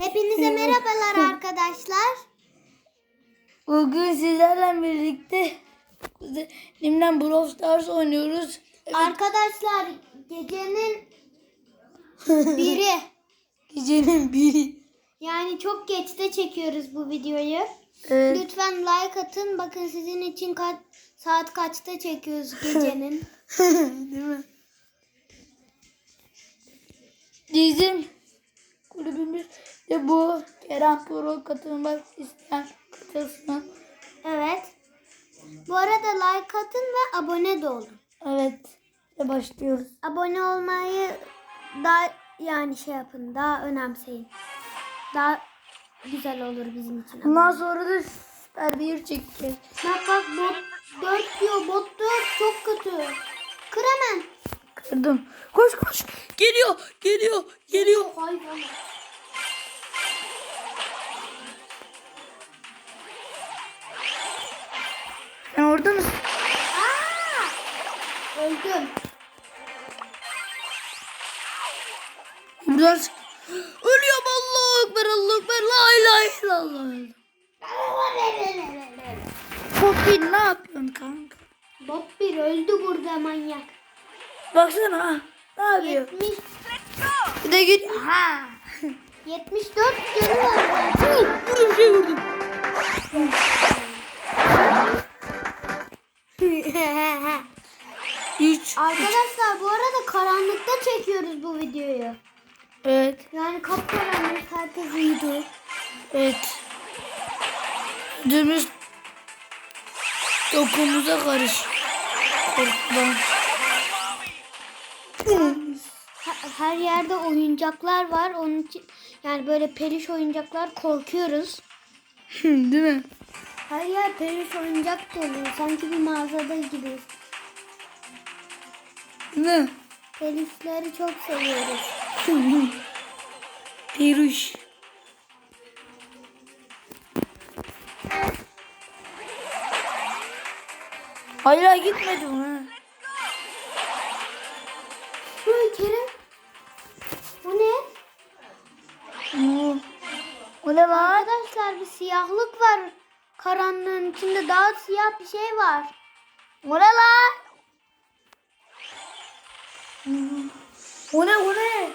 Hepinize merhabalar arkadaşlar. Bugün sizlerle birlikte kuzenimle Brawl Stars oynuyoruz. Arkadaşlar gecenin biri. Gecenin biri. Yani çok geçte çekiyoruz bu videoyu. Evet. Lütfen like atın. Bakın sizin için kaç saat kaçta çekiyoruz gecenin. Değil mi? Bizim de bu. Kerem Pro katılmak isteyen katılsın. Evet. Bu arada like atın ve abone de olun. Evet. Ve başlıyoruz. Abone olmayı daha yani şey yapın. Daha önemseyin. Daha güzel olur bizim için. Bundan sonra da süper bir çekeceğiz. Bak bak bot 4 diyor. Bot 4 çok kötü. Kır hemen. Kırdım. Koş koş. Geliyor. Geliyor. Geliyor. Hayvan. Mısın? Aa! Öldüm. Buradan. Ölüyorum Allah Ekber Allah Ekber la ilahe illallah. Poppy ne yapıyorsun kanka? Bot bir öldü burada manyak. Baksana. Ne yapıyor? 70 Bir de git. Ha. 74 canı var. Vurdum şey vurdum. Üç. Arkadaşlar bu arada karanlıkta çekiyoruz bu videoyu. Evet. Yani kapkaranlık herkes uyudu. Evet. Dümüz dokumuza karış. Korkma. Her- Her yerde oyuncaklar var. Onun için yani böyle periş oyuncaklar korkuyoruz. Değil mi? Her yer periş oyuncak dolu. Sanki bir mağazada gibiyiz. Mi? Perişleri çok seviyoruz. Peruş. Hayır gitmedim ha. Şuraya Kerem. Bu ne? Oo. O ne lan? Arkadaşlar bir siyahlık var. Karanlığın içinde daha siyah bir şey var. O ne lan? O ne o ne?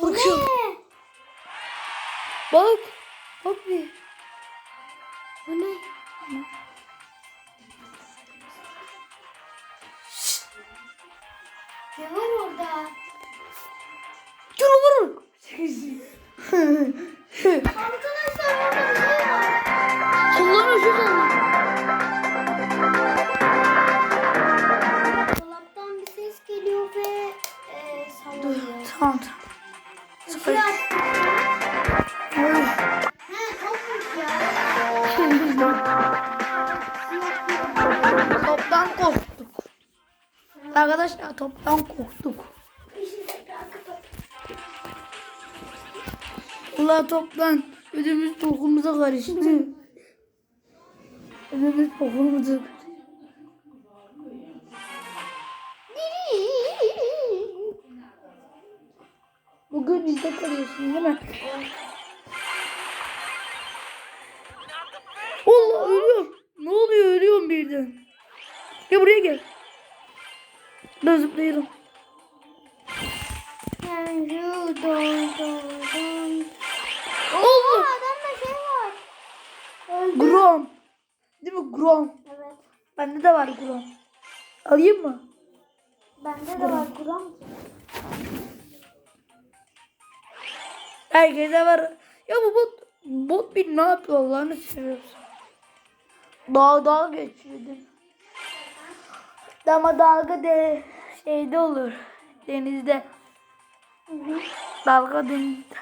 Korkuyorum. Ne? Bak. Bak bir. Dolaptan bir ses geliyor ve e, sallanıyor. Tamam tamam. Ya. Toptan korktuk. Arkadaşlar toptan korktuk. Ulan toplan. Ödümüz bokumuza karıştı. Bokumuza karıştı. Bugün bizde kalıyorsun değil mi? Allah ölüyorum. Ne oluyor ölüyorum birden. Gel buraya gel. Ben zıplayalım. Yani şu don don don. Allah. Aa, adamda şey var. Öldü. Grom. Değil mi Grom? Evet. Bende de var Grom. Alayım mı? Bende de var kuram. Herkese var. Ya bu bot, bot bir ne yapıyor Allah'ını seviyorsun. Dağ dağ geçiyordum. Ama dalga de şeyde olur. Denizde. Dalga denizde.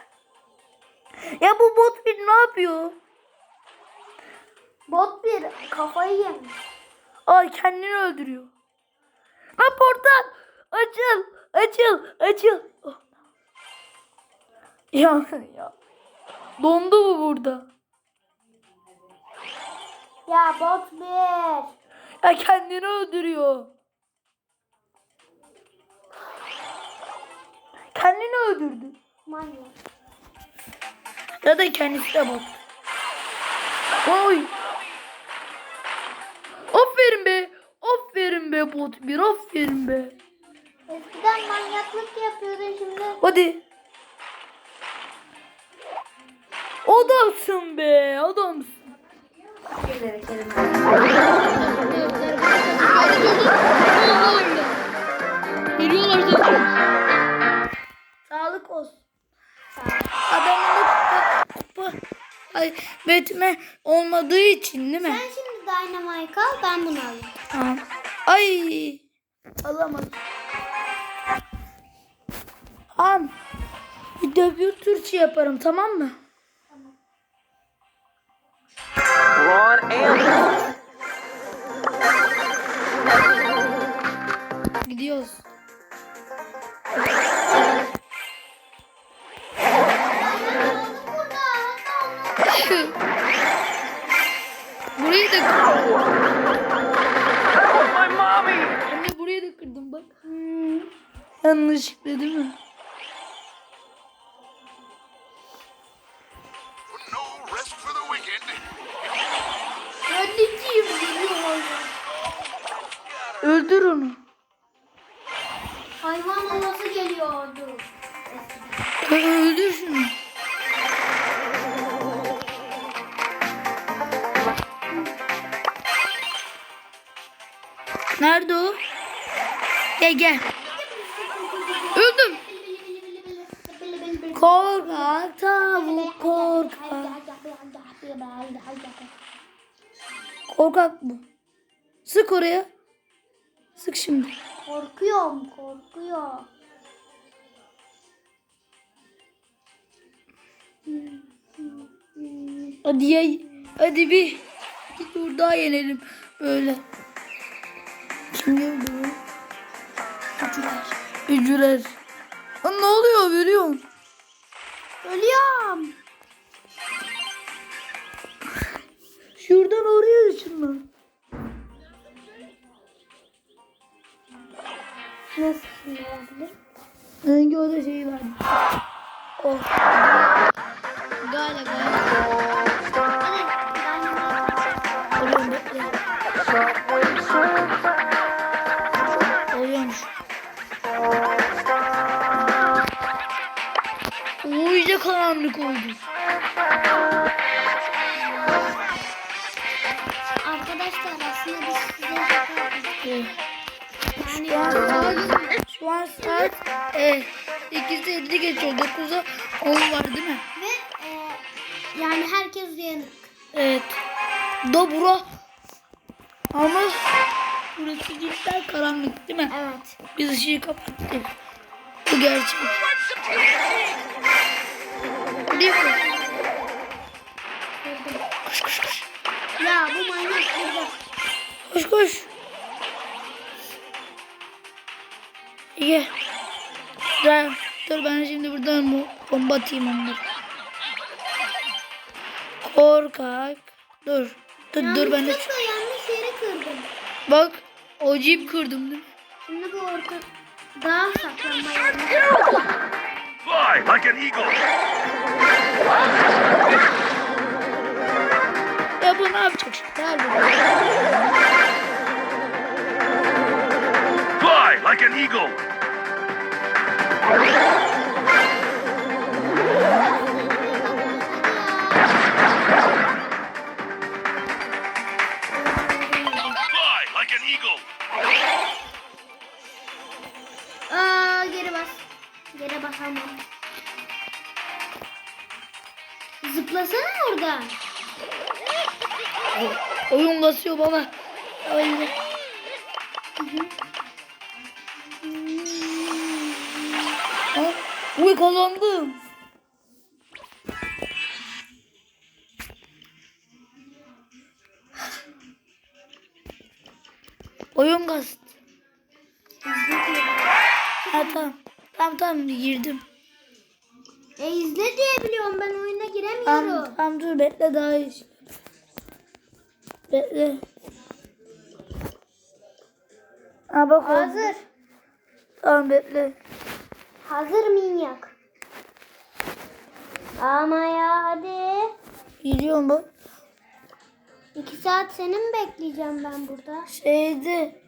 Ya bu bot bir ne yapıyor? Bot bir kafayı yemiş. Ay kendini öldürüyor. Lan portal. Açıl. Açıl. Açıl. Oh. Ya ya. Dondu bu burada. Ya bot bir. Ya kendini öldürüyor. Kendini öldürdü. Manyak. Ya da kendisi de bot. Oy. Aferin be bot bir aferin be. Eskiden manyaklık yapıyordun şimdi. Hadi. Adamsın be adamsın. Veriyorlar zaten. Sağlık olsun. Adamın da kupa, kupa ay, betme olmadığı için değil mi? Sen şimdi Dynamite al ben bunu alayım. Tamam. Ay. Alamadım. Tamam. Bir bir Türkçe yaparım tamam mı? Ron and Gidiyoruz. burayı da my mommy. Anne burayı da kırdım bak. Yanlışlıkla değil mi? No rest for the wicked. Anneciğim geliyor Öldür onu. Hayvan havası geliyordu. Öldür şunu. Nerede o? Gel gel. Öldüm. Korkak tavuk korkak. Korkak bu. Sık oraya. Sık şimdi. Korkuyorum korkuyor. Hadi ya. Hadi bir. Bir tur daha yenelim. Böyle. Kim geldi bu? Ücürer. Lan ne oluyor musun? Ölüyorum. Şuradan oraya ışınlan. Nasıl şimdi olabilir? Hangi o da şey var. Oh. Oldu. Arkadaşlar aslında biz size. Yani Şu an, şu an saat e, 8'de 50 geçiyor. 9'a 10 var değil mi? ve e, yani herkes uyanık. Evet. Dobro. Ama burası cidden karanlık değil mi? Evet. Biz ışığı kapattık. Bu gerçek. Değil mi? Koş koş koş. Ya bu manyak burada. Koş koş. İyi. Dur, dur ben şimdi buradan bu bomba atayım onları. Korkak. Dur. Dur dur ben de. Yanlış yere kırdım. Bak o cip kırdım değil mi? Şimdi bu orta daha saklanma yerine. Fly like an eagle. Ya bu ne yapacak. Fly like an eagle. Zıplasana oradan. Oyun basıyor baba. Öyle. Uy kazandım. Oyun kast. Ha tamam. Tamam tamam girdim. E izle diye biliyorum ben oyuna giremiyorum. Tamam, tamam dur bekle daha iyi. Bekle. Ha bak. Hazır. Tamam bekle. Hazır minyak. Ama ya hadi. Geliyorum bak. İki saat seni mi bekleyeceğim ben burada? Şeydi.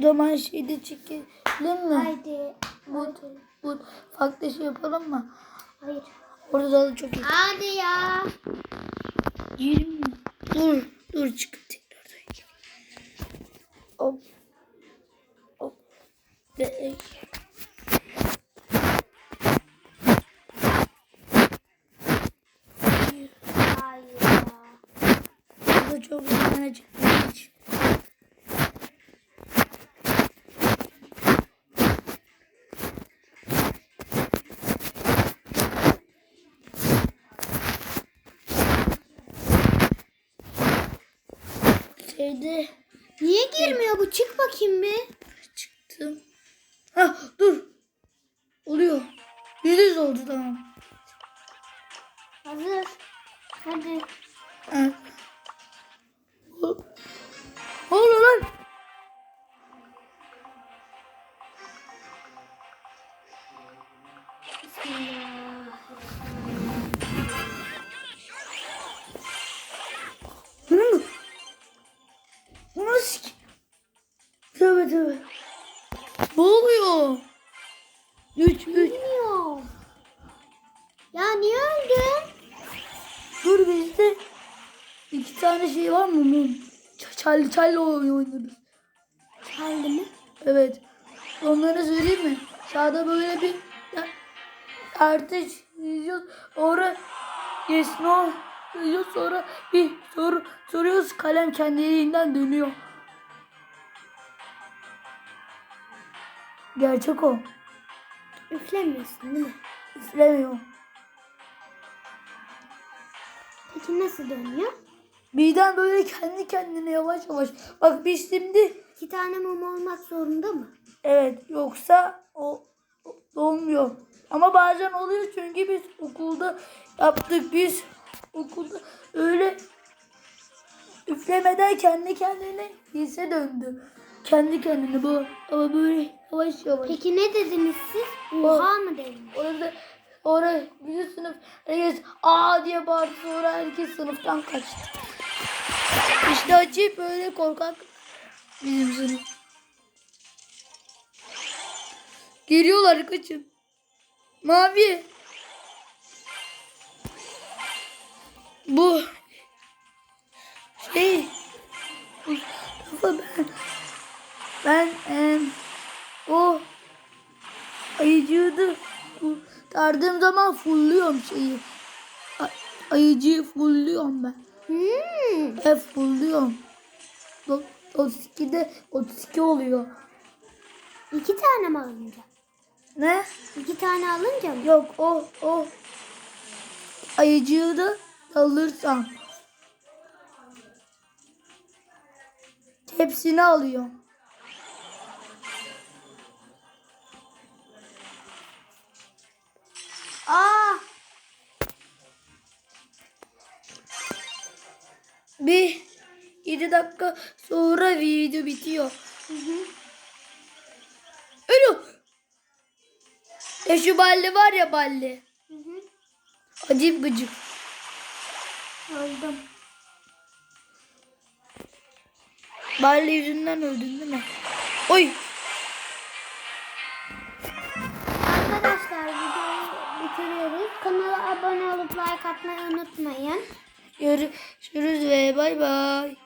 O zaman şeyde çekelim mi? Haydi. Bu, bu farklı şey yapalım mı? Hayır. Orada da çok iyi. Hadi ya. 20. Dur. Dur çıkıp tekrardan. Hop. Hop. Ve Hayır. Bu da çok güzel çıkmış. Şeyde Niye girmiyor bu? Çık bakayım bir. çıktım. Ha dur. Oluyor. Yüz oldu tamam. Hazır. Hadi. Evet. 3 3. Ya niye öldün? Dur bizde iki tane şey var mı? Mum. Çaylı çaylı oynarız. Çaylı mı? Evet. Onları söyleyeyim mi? Sağda böyle bir artış yiyoruz. Orada yes no diyor sonra bir soru soruyoruz kalem kendiliğinden dönüyor. Gerçek o. Üflemiyorsun değil mi? İstemiyor. Peki nasıl dönüyor? Birden böyle kendi kendine yavaş yavaş. Bak biz şimdi İki tane mum olmak zorunda mı? Evet yoksa o, o olmuyor. Ama bazen oluyor çünkü biz okulda yaptık biz okulda öyle üflemeden kendi kendine hisse döndü. Kendi kendine bu ama böyle yavaş yavaş. Peki ne dediniz siz? Oha mı dediniz? Orada orada bizim sınıf herkes aa diye bağırdı sonra herkes sınıftan kaçtı. İşte açıp böyle korkak bizim sınıf. Geliyorlar kaçın. Mavi. Bu kurtardığım zaman fullüyorum şeyi. Ayıcıyı fullüyorum ben. Hmm. Hep fullüyorum. Do- 32'de 32 oluyor. İki tane mi alınca? Ne? İki tane alınca mı? Yok o o ayıcığı da alırsam hepsini alıyor. Aa! Bir 7 dakika sonra video bitiyor. Öyle. E şu balli var ya balli. Hı hı. Acayip gıcık. Öldüm. Balli yüzünden öldün değil mi? Oy. Kanala abone olup like atmayı unutmayın. Görüşürüz ve bay bay.